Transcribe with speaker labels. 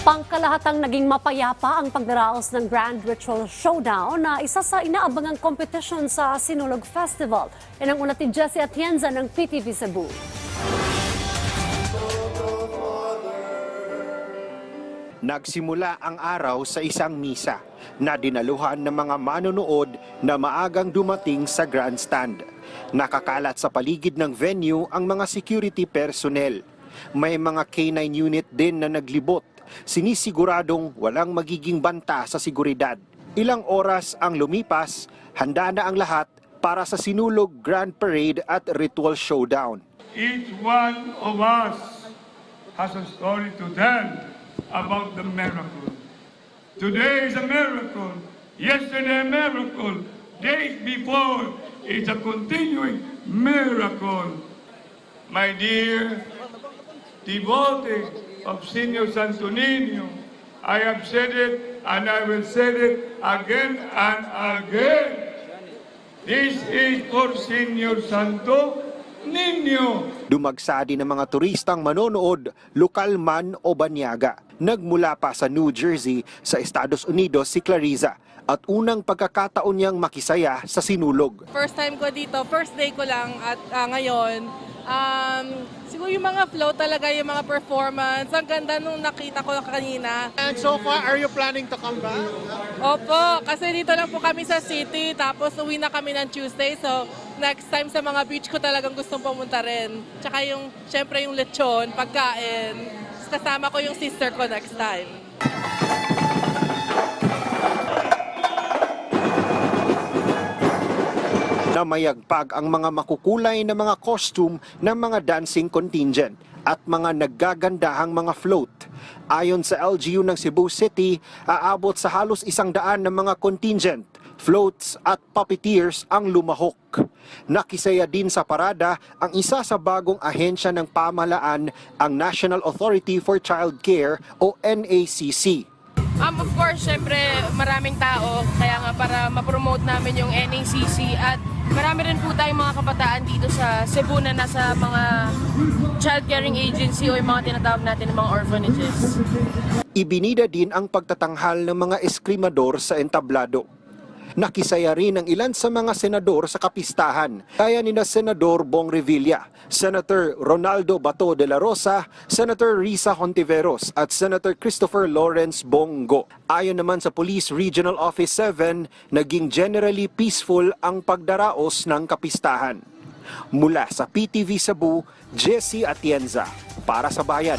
Speaker 1: Pangkalahatang naging mapayapa ang pagdaraos ng Grand Ritual Showdown na isa sa inaabangang competition sa Sinulog Festival. Yan ang ulat ni Jessie Atienza ng PTV Cebu.
Speaker 2: Nagsimula ang araw sa isang misa na dinaluhan ng mga manonood na maagang dumating sa grandstand. Nakakalat sa paligid ng venue ang mga security personnel. May mga K9 unit din na naglibot, sinisiguradong walang magiging banta sa seguridad. Ilang oras ang lumipas, handa na ang lahat para sa Sinulog Grand Parade at Ritual Showdown.
Speaker 3: Each one of us has a story to tell about the miracle. Today is a miracle. Yesterday a miracle. Days before, it's a continuing miracle. My dear devotee of Senior Santo Niño, I have said it and I will say it again and again. This is for Senior Santo Niño.
Speaker 2: Dumagsa din ang mga turistang manonood, lokal man o banyaga. Nagmula pa sa New Jersey sa Estados Unidos si Clariza at unang pagkakataon niyang makisaya sa sinulog.
Speaker 4: First time ko dito, first day ko lang at ah, ngayon, um, siguro yung mga flow talaga, yung mga performance, ang ganda nung nakita ko kanina.
Speaker 5: And so far, are you planning to come back?
Speaker 4: Opo, kasi dito lang po kami sa city, tapos uwi na kami ng Tuesday, so next time sa mga beach ko talagang gustong pumunta rin. Tsaka yung, syempre yung lechon, pagkain, Tapos kasama ko yung sister ko next time.
Speaker 2: Namayagpag ang mga makukulay na mga costume ng mga dancing contingent at mga naggagandahang mga float. Ayon sa LGU ng Cebu City, aabot sa halos isang daan ng mga contingent, floats at puppeteers ang lumahok. Nakisaya din sa parada ang isa sa bagong ahensya ng pamahalaan, ang National Authority for Child Care o NACC.
Speaker 6: Um, of course, syempre maraming tao, kaya nga para ma-promote namin yung NACC at marami rin po tayong mga kabataan dito sa Cebu na nasa mga child caring agency o yung mga tinatawag natin ng mga orphanages.
Speaker 2: Ibinida din ang pagtatanghal ng mga eskrimador sa entablado. Nakisaya rin ang ilan sa mga senador sa kapistahan, kaya ni na Senador Bong Revilla, Senator Ronaldo Bato de la Rosa, Senator Risa Hontiveros at Senator Christopher Lawrence Bongo. Ayon naman sa Police Regional Office 7, naging generally peaceful ang pagdaraos ng kapistahan. Mula sa PTV Cebu, Jesse Atienza, para sa Bayan.